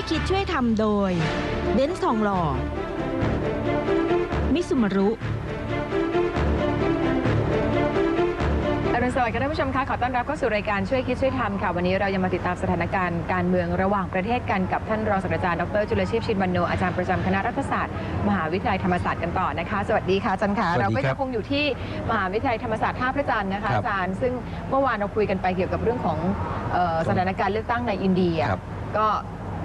วยคิดช่วยทำโดย เบนซ์ทองหล่อ มิสุมารุอรุณสวัสดิ์ค่ะท่านผู้ชมคะขอต้อนรับเข้าสู่รายการช่วยคิดช่วยทำค่ะ วันนี้เรายังมาติดตามสถานการณ์การเมืองระหว่างประเทศกันกับท่านรองศาสตราจารย์ดรจุลชีพชินวันโนอาจารย์ประจำคณะรัฐศาสตร์ มหาวิทยาลัยธรรมศาสตร์กันต่อนะคะ สวัสดีค่ะอาจารย์คะสวัสดีเราก็ครัยับงคงอยู่ที่มหาวิทยาลัยธรรมศาสตร์ท่าพระจันทร์นะคะครับอาจารย์ซึ่งเมื่อวานเราคุยกันไปเกี่ยวกับเรื่องของเอ่อสถานการณ์เลือกตั้งในอินเดีย ครับ ก็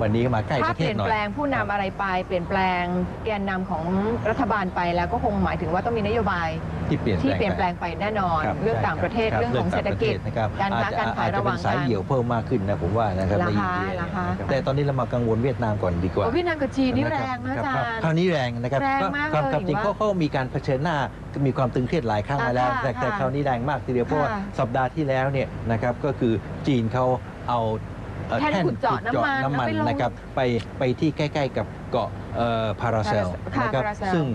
วันนี้มาใกล้ถ้าประเปเทศลี่ยนหน่อยแปลงผู้นำอะไรไป เปลี่ยนแปลงแกนนำของรัฐบาลไปแล้วก็คงหมายถึงว่าต้องมีนโยบายที่เปลี่ยนที่เปลี่ยนแปลงไปแน่นอน คบเรื่องใช่ต่างประเทศคบเรื่องของเศรษฐกิจงต่างประเทศนะครับการค้าอจจะการขายอจจระหว่างเป็นสายกันเดี่ยวเพิ่มมากขึ้นนะผมว่านะครับเหรอในอินคะเดียเหรอคะ นะครับแต่ตอนนี้เรามากังวลเวียดนามก่อนดีกว่า โอ้เวียดนามกับจีนนี่แรงนะคอาบจารครับย์ คราวนี้แรงนะครับแรงก็มากความเลยความจริงว่าเขาเขามีการเผชิญหน้ามีความตึงเครียดหลายครั้งมาแล้ว อ่าแต่แต่ค่ะคราวนี้แรงมากทีเดียวเพราะว่าค่ะสัปดาห์ที่แล้วเนี่ยนะครับก็คือจีนเขาเอาเอ่อ แท่นขุดเจาะน้ำมันน้ำมันแล้วไปลงนะครับไปไปที่ใกล้ ๆ กับเกาะพาราเซลค่ะนะครับ Paracel ซึ่ง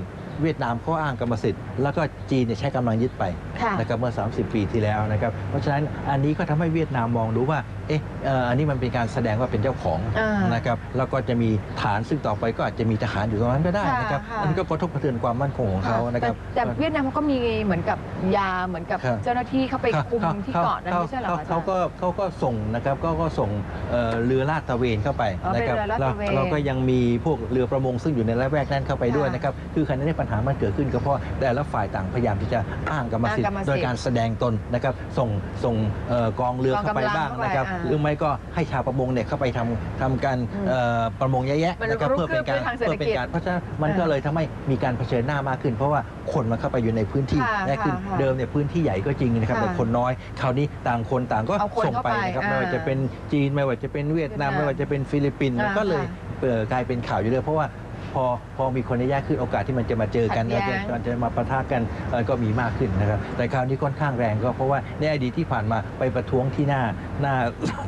เวียดนามเขาอ้างกรรมสิทธิ์ แล้วก็จีนเนี่ยใช้กำลังยึดไปค่ะนะครับเมื่อ 30 ปีที่แล้วนะครับเพราะฉะนั้นอันนี้ก็ทำให้เวียดนามมองดูว่าเอ๊ะเอ่ออันนี้มันเป็นการแสดงว่าเป็นเจ้าของอ่านนะครับแล้วก็จะมีฐานซึ่งต่อไปก็อาจจะมีทหารอยู่ตรงนั้นก็ได้นะครับค่ะค่ะอันนี้ก็กระทบกระเทือนความมั่นคงของเขานะครับแต่แต่เวียดนามเขาก็มีเหมือนกับยาเหมือนกับครับเจ้าหน้าที่เข้าไปเขาคุมเขาที่เกาะนั้นไม่ใช่เหรอเขาอาจารเขาย์ก็เขาก็ส่งนะครับก็ก็ส่งเอ่อเรือลาดตระเวนเข้าไปอ๋อเป็นนะครับเรือลาดตระเวนเราก็ยังมีพวกเรือประมงซึ่งอยู่ในละแวกนั้นเข้าไปด้วยค่ะนะครับคือขณะนี้ปัญหามันเกิดขึ้นก็เพราะแต่ละฝ่ายต่างพยายามที่จะอ้างกรรมสิทอ้างกรรมธิ์สิทธิ์ โดยการแสดงตนนะครับส่งส่งเอ่อกองเรือกองเข้าไปกำลังบ้างเข้าไปนะครับอ่าหรือไม่ก็ให้ชาวประมงเนี่ยเข้าไปทำทำการอืมเอ่อประมงแยะมันๆนะครับรุกเพื่อเป็นการคืบด้วยทางเศรษฐเพื่อกิจเป็นการเพราะฉะนั้นมันอ่าก็เลยทำให้มีการเผชิญหน้ามากขึ้น เพราะว่าคนมันเข้าไปอยู่ในพื้นที่ค่ะแรกขึ้นค่ะค่ะเดิมเนี่ยพื้นที่ใหญ่ก็จริงนะครับค่ะแต่คนน้อย คราวนี้ต่างคนต่างก็เอาคนส่งไปเข้าไปนะครับอ่าไม่ว่าจะเป็นจีนไม่ว่าจะเป็นเวียดนามเวียดนามไม่ว่าจะเป็นฟิลิปปินส์อ่าก็เลยค่ะเอ่อกลายเป็นข่าวอยู่เรื่อยเพราะว่า พอพอมีคนในแยกขึ้นโอกาสที่มันจะมาเจอกันขัดแย้งมันจะมาปะทะกันเอ่อก็มีมากขึ้นนะครับแต่คราวนี้ค่อนข้างแรงก็เพราะว่าในอดีตที่ผ่านมาไปประท้วงที่หน้าหน้า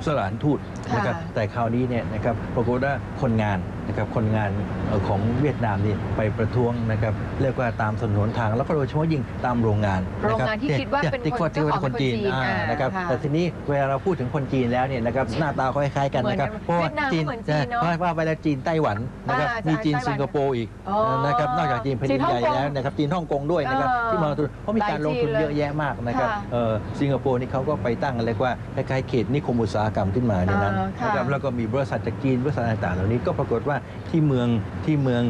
สถานทูตนะครับค่ะแต่คราวนี้เนี่ยนะครับปรากฏว่าคนงาน นะครับคนงานเอ่อของเวียดนามนี่ไปประท้วงนะครับเรียกว่าตามถนนทาง แล้วก็โดยเฉพาะยิ่งตามโรงงานโรงงานที่ะรับคิดว่าเป็นที่คนที่ว่าเป็นคนจีนเจ้าของเป็นคนจีนอ่าอ่านนะครับค่ะแต่ทีนี้เวลาเราพูดถึงคนจีนแล้วเนี่ยนะครับหน้าตาเขาคล้ายๆกันนะครับเหมือนเพราะว่าเวียดนามก็เหมือนจีนเนอะเพราะว่าไปแล้วจีนไต้หวันนะครับอ่ามีจีนไต้หวันสิงคโปร์อีกอ๋อนะครับนอกจากจีนแผ่นดินใหญ่จีนฮ่องกงแล้วนะครับจีนฮ่องกงด้วยนะครับเออที่มาลงทุนเพราะมีการลงทุนหลายจีนเลยเยอะแยะมากนะครับค่ะเอ่อสิงคโปร์นี่เขาก็ไปตั้งอะไรกว่าคล้ายๆเขตนิคมอุตสาหกรรมขึ้นมาในนั้นอ่าค่ะนะครับแล้วก็มีบริษัทจากจีนบริษัทต่างๆเหล่านี้ก็ปรากฏว่าที่เมืองที่เมือง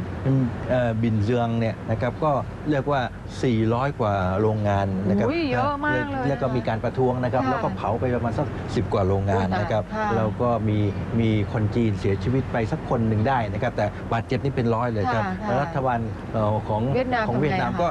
เอ่อบินเจืองเนี่ยนะครับก็เรียกว่า 400 กว่าโรงงานนะครับอุ้ยเยอะมากเลยแล้วก็มีการประท้วงนะครับค่ะแล้วก็เผาไปประมาณสัก10 กว่าโรงงานนะครับค่ะแล้วก็มีมีคนจีนเสียชีวิตไปสักคนหนึ่งได้นะครับแต่บาดเจ็บนี่เป็นร้อยเลยครับค่ะแล้วรัฐบาลเอ่อของเวียดนามของเวียดนามทำไงก็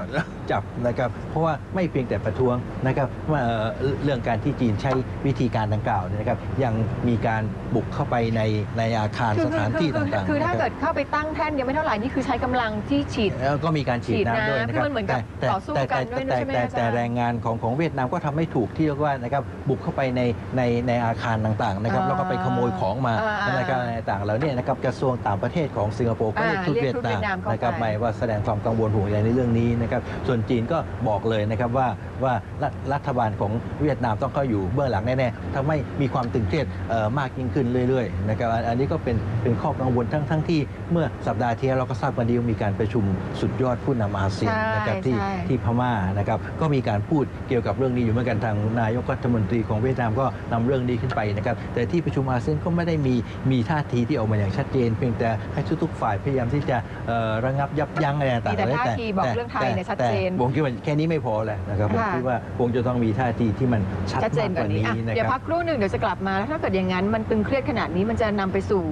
จับนะครับเพราะว่าไม่เพียงแต่ประท้วงนะครับว่าเอ่อเรื่องการที่จีนใช้วิธีการดังกล่าวเนี่ยนะครับยังมีการบุกเข้าไปในในอาคารคือสถานที่คือต่างๆคือถ้านะครับเกิดเข้าไปตั้งแท่นเดียวไม่เท่าไหร่นี่คือใช้กำลังที่ฉีดแล้วก็มีการฉีดฉีดน้ำด้วยน้ำนะครับคือมันเหมือนกับแต่ต่อสู้แต่กันแต่ด้วยแต่ใช่ไหมแต่อาจารย์แต่แรงงานของของเวียดนามก็ทำไม่ถูกที่เรียกว่านะครับบุกเข้าไปในในในอาคารต่างๆนะครับอ่าแล้วก็ไปขโมยของมาอ่าอ่านะครับอะไรต่างๆแล้วเนี่ยนะครับกระทรวงต่างประเทศของสิงคโปร์ก็อ่าเรียกทูตเรีเวียยกดทูตเวีนายดนามมเข้าไปนะครับหมายว่าแสดงความกังวลห่วงใยในเรื่องนี้นะครับส่วนจีนก็บอกเลยนะครับว่าว่ารัฐรัฐบาลของเวียดนามต้องเข้าอยู่เบื้องหลังแน่ๆทำให้มีความตึงเครียดเอ่อมากยิ่งขึ้นเรื่อยๆนะครับอันอันนี้ก็เป็นเป็นข้อกังวลทั้งทั้งที่เมื่อสัปดาห์ที่แล้วเราก็ทราบกันดีว่ามีการประชุมสุดยอดผู้นำอาเซียนใช่นะครับที่ใช่ที่พม่านะครับก็มีการพูดเกี่ยวกับเรื่องนี้อยู่เหมือนกันทางนายกรัฐมนตรีของเวียดนามก็นำเรื่องนี้ขึ้นไปนะครับแต่ที่ประชุมอาเซียนก็ไม่ได้มีมีท่าทีที่ออกมาอย่างชัดเจน เพียงแต่ให้ทุกๆฝ่ายพยายามที่จะเอ่อระงับยับยั้งอะไรต่างๆมีแต่ท่าทีบอกแต่เรื่องไทยเนี่ยชัดเจนแต่ผมคิดว่าแค่นี้ไม่พอแหละนะครับผมค่ะ คิดว่าคงจะต้องมีท่าทีที่มันชัดชัดเจนมากกกว่าว่านี้นี้อะนะเดี๋ยวคพัรับ กครู่หนึ่งเดี๋ยวจะกลับมาแล้วถ้าเกิดอย่างนั้นมันตึงเครียดขนาดนี้มันจะนำไปสู่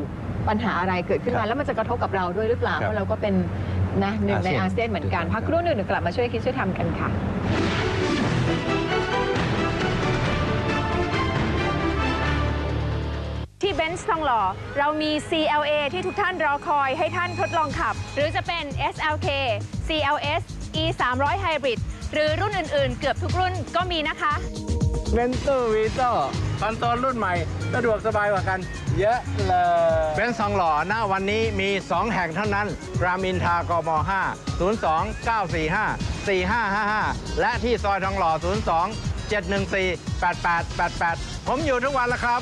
ปัญหาอะไรเกิดขึ้นครัมาบแล้วมันจะกระทบกับเราด้วยหรือเปล่าครับเพราะเราก็เป็นนะหนึ่งในอาอาเซีเซียยนนเหมือนกัน ถูกต้อง พักครู่หนึ่งเดี๋ยวกลับมาช่วยคิดช่วยทำกันค่ะ เบนซ์ทองหล่อ เรามี CLA ที่ทุกท่านรอคอยให้ท่านทดลองขับ หรือจะเป็น SLK CLS E 3 0 0 Hybrid หรือรุ่นอื่นๆ เกือบทุกรุ่นก็มีนะคะเวนเตอร์วีโต้คอนโซลรุ่นใหม่สะดวกสบายกว่ากัน เยอะเลยเป็นสองหล่อหน้าวันนี้มี 2 แห่งเท่านั้น รามอินทรากม 5 02 945 4555 และที่ซอยทองหล่อ 02 714 8888 ผมอยู่ทุกวันแล้วครับ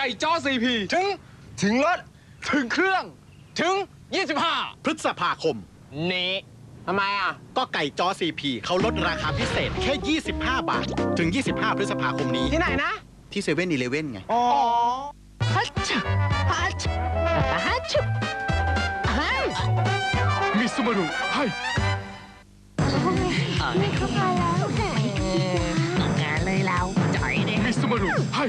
ก่จ้อซีพีถึง ถึงรถ ถึงเครื่อง ถึง 25 พฤษภาคม นี้ทำไมอะ ก็ไก่จอ CP เขาลดราคาพิเศษแค่ 25 บาท ถึง 25 พฤษภาคมนี้ ที่ไหนนะ ที่เซเว่นอีเลเว่นไง อ๋อมิสุมารุให้มิสุมารุให้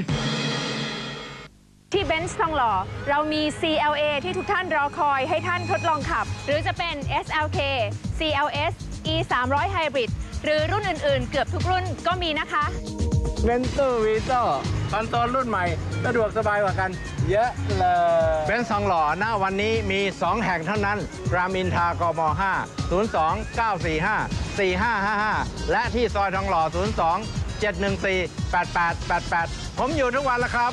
ที่เบนซ์ทองหล่อ เรามี CLA ที่ทุกท่านรอคอยให้ท่านทดลองขับ หรือจะเป็น SLK CLS E 300 Hybrid หรือรุ่นอื่นๆ เกือบทุกรุ่นก็มีนะคะเวนตูวีโต้คอนโซลรุ่นใหม่สะดวกสบายกว่ากัน เยอะเลยเป็นซ์ทองหล่อหน้าวันนี้มี 2 แห่งเท่านั้น รามอินทรากม 5 02 945 4555 และที่ซอยทองหล่อ 02 714 8888 ผมอยู่ทุกวันแล้วครับ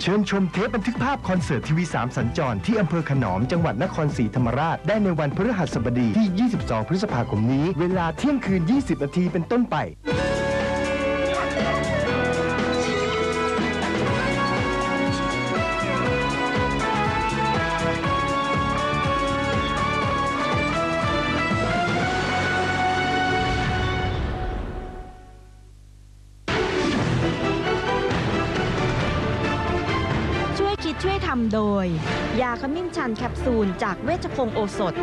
เชิญชมเทปบันทึกภาพคอนเสิร์ตทีวี 3 สัญจร ที่อำเภอขนอมจังหวัดนครศรีธรรมราช ได้ในวันพฤหัสบดีที่ 22 พฤษภาคมนี้ เวลาเที่ยงคืน 20 นาทีเป็นต้นไปำโดย ยาขมิ้นชันแคปซูลจากเวชพงศ์โอสถ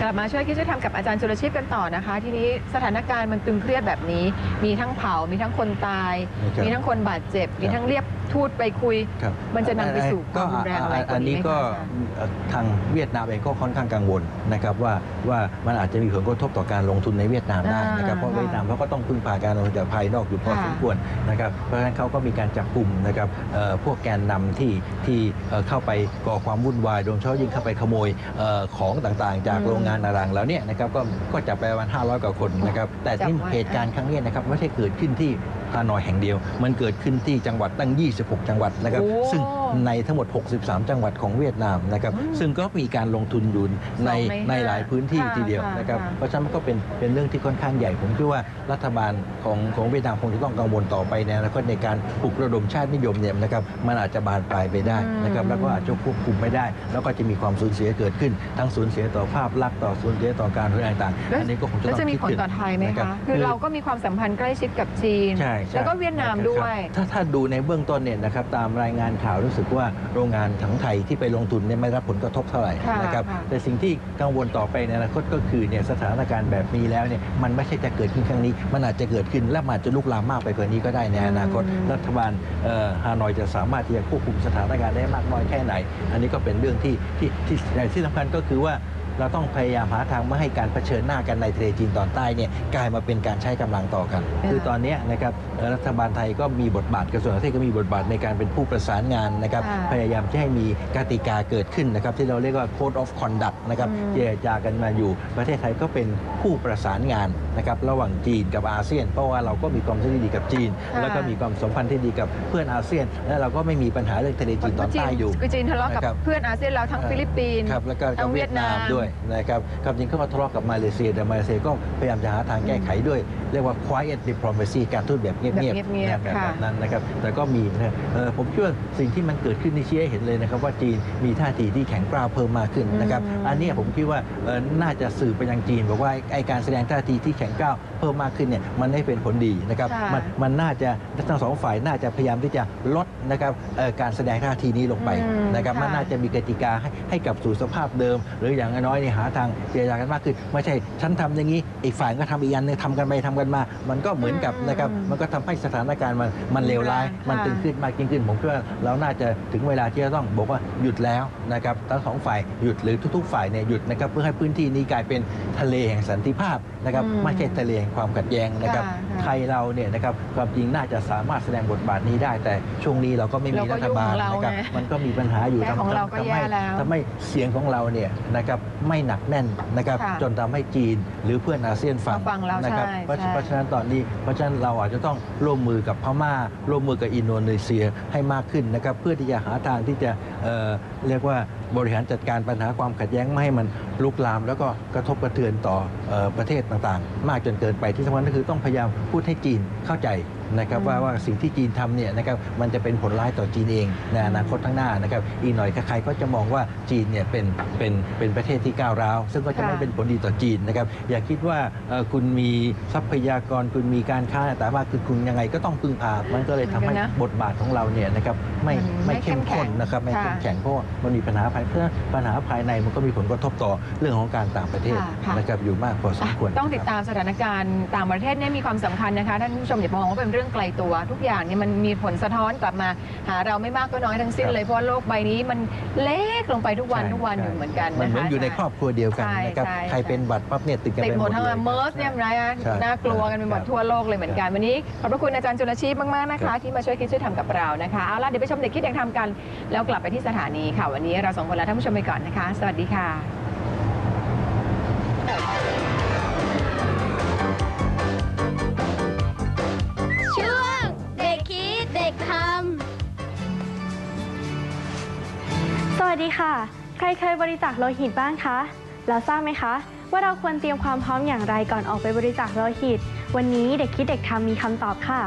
กลับมาช่วยคิดช่วยทำกับอาจารย์จุลชีพกันต่อนะคะ ทีนี้สถานการณ์มันตึงเครียดแบบนี้ มีทั้งเผา มีทั้งคนตายครับมีทั้งคนบาดเจ็บ มีทั้งเรียกทูตไปคุย ครับมันจะนำไปสู่ความรุนแรงอะไรกอัว่านนี้นี้ไหมก็คะอาจารย์เอ่อทางเวียดนามเองก็ค่อนข้างกังวลนะครับว่าว่ามันอาจจะมีผลกระทบต่อการลงทุนในเวียดนามได้นะครับอ่าเพราะเวียดนามเขาก็ต้องพึ่งพาการลงทุนจากภายนอกอยู่พอค่ะสมควรนะครับเพราะฉะนั้นเขาก็มีการจับกลุ่มนะครับเอ่อพวกแกนนำที่ที่เอ่อเข้าไปก่อความวุ่นวายโดยเฉพาะยิ่งเข้าไปขโมยเอ่อของต่างๆ จากอืม โรงงานต่างๆแล้วเนี่ยนะครับก็ก็จับไปประมาณ500 กว่าคนนะครับแต่ที่จับไว้เหตุการณ์ครั้งเนี้ยนะครับไม่ใช่เกิดขึ้นที่ฮานอยแห่งเดียว มันเกิดขึ้นที่จังหวัดตั้ง 26 จังหวัดนะครับโอ้ซึ่ง ในทั้งหมด 63 จังหวัดของเวียดนามนะครับอืมซึ่งก็มีการลงทุนอยู่ในสองในในห้าหลายพื้นที่ค่ะทีเดียวค่ะนะครับค่ะเพราะฉะนั้นมันก็เป็นเป็นเรื่องที่ค่อนข้างใหญ่ผมคิดว่ารัฐบาลของของเวียดนามคงจะต้องกังวลต่อไปในอนาคตในการปลุกระดมชาตินิยมเนี่ยนะครับมันอาจจะบานปลายไปได้นะครับแล้วก็อาจจะควบคุมไม่ได้ แล้วก็จะมีความสูญเสียเกิดขึ้น ทั้งสูญเสียต่อภาพลักษณ์ต่อสูญเสียต่อการเรื่องต่างๆอันนี้ก็คงจะแล้วต้องจะมีคิดผลถึงต่อไทยไหมนรับคะคือเราก็มีความสัมพันธ์ใกล้ชิดกับจีนใช่ใช่แล้วก็เวียดนามด้วย ถ้าถ้าดูในเบื้องต้นเนี่ยนะครับตามรายงานข่าวรู้สึกว่าโรงงานถังไทยที่ไปลงทุนเนี่ยไม่รับผลกระทบเท่าไหร่ค่ะนะครับค่ะแต่สิ่งที่กังวลต่อไปในอนาคตก็คือเนี่ยสถานการณ์แบบนี้แล้วเนี่ยมันไม่ใช่จะเกิดขึ้นครั้งนี้ มันอาจจะเกิดขึ้นและมันอาจจะลุกลามมากไปกว่านี้ก็ได้ในอนาคตอืมรัฐบาลเอ่อฮานอยจะสามารถที่จะควบคุมสถานการณ์ได้มากน้อยแค่ไหน อันนี้ก็เป็นเรื่องที่ที่ที่ที่ที่สำคัญก็คือว่า เราต้องพยายามหาทางไม่ให้การเผชิญหน้ากันในทะเลจีนตอนใต้เนี่ยกลายมาเป็นการใช้กำลังต่อกันค่ะคือตอนเนี้ยนะครับเอ่อรัฐบาลไทยก็มีบทบาทกระทรวงต่างประเทศก็มีบทบาทในการเป็นผู้ประสานงานนะครับค่ะพยายามจะให้มีกติกาเกิดขึ้นนะครับที่เราเรียกว่า code of conduct นะครับอืมเจรจากันมาอยู่ ประเทศไทยก็เป็นผู้ประสานงานนะครับระหว่างจีนกับอาเซียน เพราะว่าเราก็มีความสัมพันธ์ที่ดีกับจีนค่ะแล้วก็มีความสัมพันธ์ที่ดีกับเพื่อนอาเซียน และเราก็ไม่มีปัญหาเรื่องทะเลจีนตอนใต้อยู่คือจีนทะเลาะกับนะครับเพื่อนอาเซียนเราทั้งฟิลิปปินส์ครับแล้วก็ทั้งเวียดนามด้วยนะครับความจริงเขาก็ทะเลาะกับมาเลเซียแต่มาเลเซียก็พยายามจะหาทางแก้ไขด้วย เรียกว่า quiet diplomacy การทูตแบบเงียบแบบๆเงียบๆแบบค่ะนั้นนะครับแต่ก็มีนะครับเอ่อผมเชื่อว่าสิ่งที่มันเกิดขึ้นนี่ชี้ให้เห็นเลยนะครับว่าจีนมีท่าทีที่แข็งกร้าวเพิ่มมากขึ้นนะครับอืมอันเนี้ยผมคิดว่าเอ่อน่าจะสื่อไปยังจีน บอกว่าไอ้ไอการแสดงท่าทีที่แข็งกร้าวเพิ่มมากขึ้นเนี่ยมันไม่เป็นผลดีนะครับค่ะมันมันน่าจะทั้งสองฝ่ายน่าจะพยายามที่จะลดนะครับเอ่อการแสดงท่าทีนี้ลงไปอืมนะครับค่ะมันน่าจะมีกติกาให้ให้กลับสู่สภาพเดิม หรืออย่างน้อยๆเนี่ยหาทางเจรจากันมากขึ้นไม่ใช่ฉันทำอย่างนี้อีกฝ่ายก็ทำอีกอันหนึงทำกันไปทำกันมา มันก็เหมือนกับนะครับมันก็ทำให้สถานการณ์มันมันเลวร้าย มันตึงขึ้นมากยิ่งขึ้นผมคิดว่าเราน่าจะถึงเวลาที่จะต้องบอกว่าหยุดแล้วนะครับทั้งสองฝ่ายหยุดหรือทุก ๆ ฝ่ายเนี่ยหยุดนะครับเพื่อให้พื้นที่นี้กลายเป็นทะเลแห่งสันติภาพนะครับอืมไม่ใช่ทะเลแห่งความขัดแย้งนะครับค่ะค่ะไทยเราเนี่ยนะครับความจริงน่าจะสามารถแสดงบทบาทนี้ได้แต่ช่วงนี้เราก็ไม่มีเราก็รัฐบาลยุ่งของเรานะครับไงมันก็มีปัญหาอยู่แค่ของเราก็ทำแย่ให้แล้วทำให้เสียงของเราเนี่ยนะครับไม่หนักแน่นนะครับค่ะจนทำให้จีนหรือเพื่อนอาเซียนฟังมาฟังเรานะครับใช่เพราะใช่เพราะฉะนั้นตอนนี้เพราะฉะนั้นเราอาจจะต้องร่วมมือกับพม่า ร่วมมือกับอินโดนีเซียให้มากขึ้นนะครับเพื่อที่จะหาทางที่จะเอ่อเรียกว่า บริหารจัดการปัญหาความขัดแย้งไม่ให้มันลุกลาม แล้วก็กระทบกระเทือนต่อเอ่อประเทศต่างๆ มากจนเกินไปที่สำคัญก็คือต้องพยายามพูดให้จีนเข้าใจนะครับว่าว่าสิ่งที่จีนทำเนี่ยนะครับมันจะเป็นผลร้ายต่อจีนเองในอนาคตข้างหน้านะครับอีกหน่อยใครๆก็จะมองว่าจีนเนี่ยเป็นเป็นเป็นประเทศที่ก้าวร้าว ซึ่งก็จะไม่ค่ะเป็นผลดีต่อจีนนะครับอย่าคิดว่าเอ่อคุณมีทรัพยากรคุณมีการค้าแต่ว่าคือคุณยังไงก็ต้องพึ่งพา มันก็เลยทำให้เหมือนกันนะบทบาทของเราเนี่ยนะครับไม่มันไม่ไม่เข้มข้นเข้มแข็งนะครับไม่ค่ะเข้มแข็งเพราะว่ามันมีปัญหาภายเพราะฉะนั้นปัญหาภายในมันก็มีผลกระทบต่อเรื่องของการต่างประเทศค่ะค่ะนะครับอยู่มากพอสมควรต้องติดตามสถานการณ์ต่างประเทศเนี่ยมีความสำคัญนะคะท่านผู้ชมอย่ามองว่าเป็นเรื่องไกลตัวทุกอย่างเนี่ยมันมีผลสะท้อนกลับมาหาเราไม่มากก็น้อยทั้งสิ้นครับเลยเพราะว่าโลกใบนี้มันเล็กลงไปทุกวันใช่ทุกวันใช่อยู่เหมือนกันมันนะคะเหมือนอยู่ในครอบครัวเดียวกันใช่นะครับใช่ใครเป็นบัตรปั๊บเนี่ยติดกันติดไปหหมมดดทั้งเลยเมอร์สเนี่ยนะใช่น่ากลัวกันไปหมดครับทั่วโลกเลยเหมือนกันวันนี้ขอบพระคุณอาจารย์จุลชีพมากๆนะครัคะบที่มาช่วยคิดช่วยทำกับเรานะคะเอาล่ะเดี๋ยวไปชมเด็กคิดเด็กทำกัน แล้วกลับไปที่สถานีค่ะวันนี้เราสองคนลาท่านผู้ชมไปก่อนนะคะ สวัสดีค่ะช่วงเด็กคิดเด็กทสวัสดีค่ะ ใครเคยบริจาคโลหิตบ้างคะแล้วทราบไหมคะ ว่าเราควรเตรียมความพร้อมอย่างไรก่อนออกไปบริจาคโลหิต วันนี้เด็กคิดเด็กทำมีคำตอบค่ะ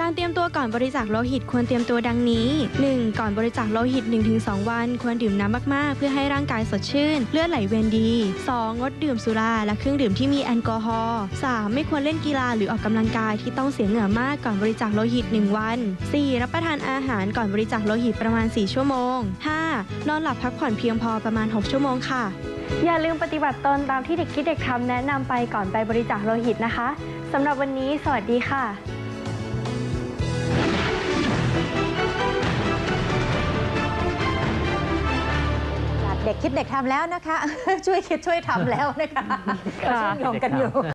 การเตรียมตัวก่อนบริจาคโลหิตควรเตรียมตัวดังนี้ 1. ก่อนบริจาคโลหิต 1-2 วัน ควรดื่มน้ำมากๆ เพื่อให้ร่างกายสดชื่น เลือดไหลเวียนดี 2. งดดื่มสุราและเครื่องดื่มที่มีแอลกอฮอล์ 3. ไม่ควรเล่นกีฬาหรือออกกำลังกายที่ต้องเสียเหงื่อมากก่อนบริจาคโลหิต 1 วัน 4. รับประทานอาหารก่อนบริจาคโลหิตประมาณ 4 ชั่วโมง 5. นอนหลับพักผ่อนเพียงพอประมาณ 6 ชั่วโมงค่ะ อย่าลืมปฏิบัติตนตามที่เด็กคิดเด็กทำแนะนำไปก่อนไปบริจาคโลหิตนะคะสำหรับวันนี้ สวัสดีค่ะ คิดเด็กทำแล้วนะคะ ช่วยคิดช่วยทำแล้วนะคะก็ชื่นชมกันอยู่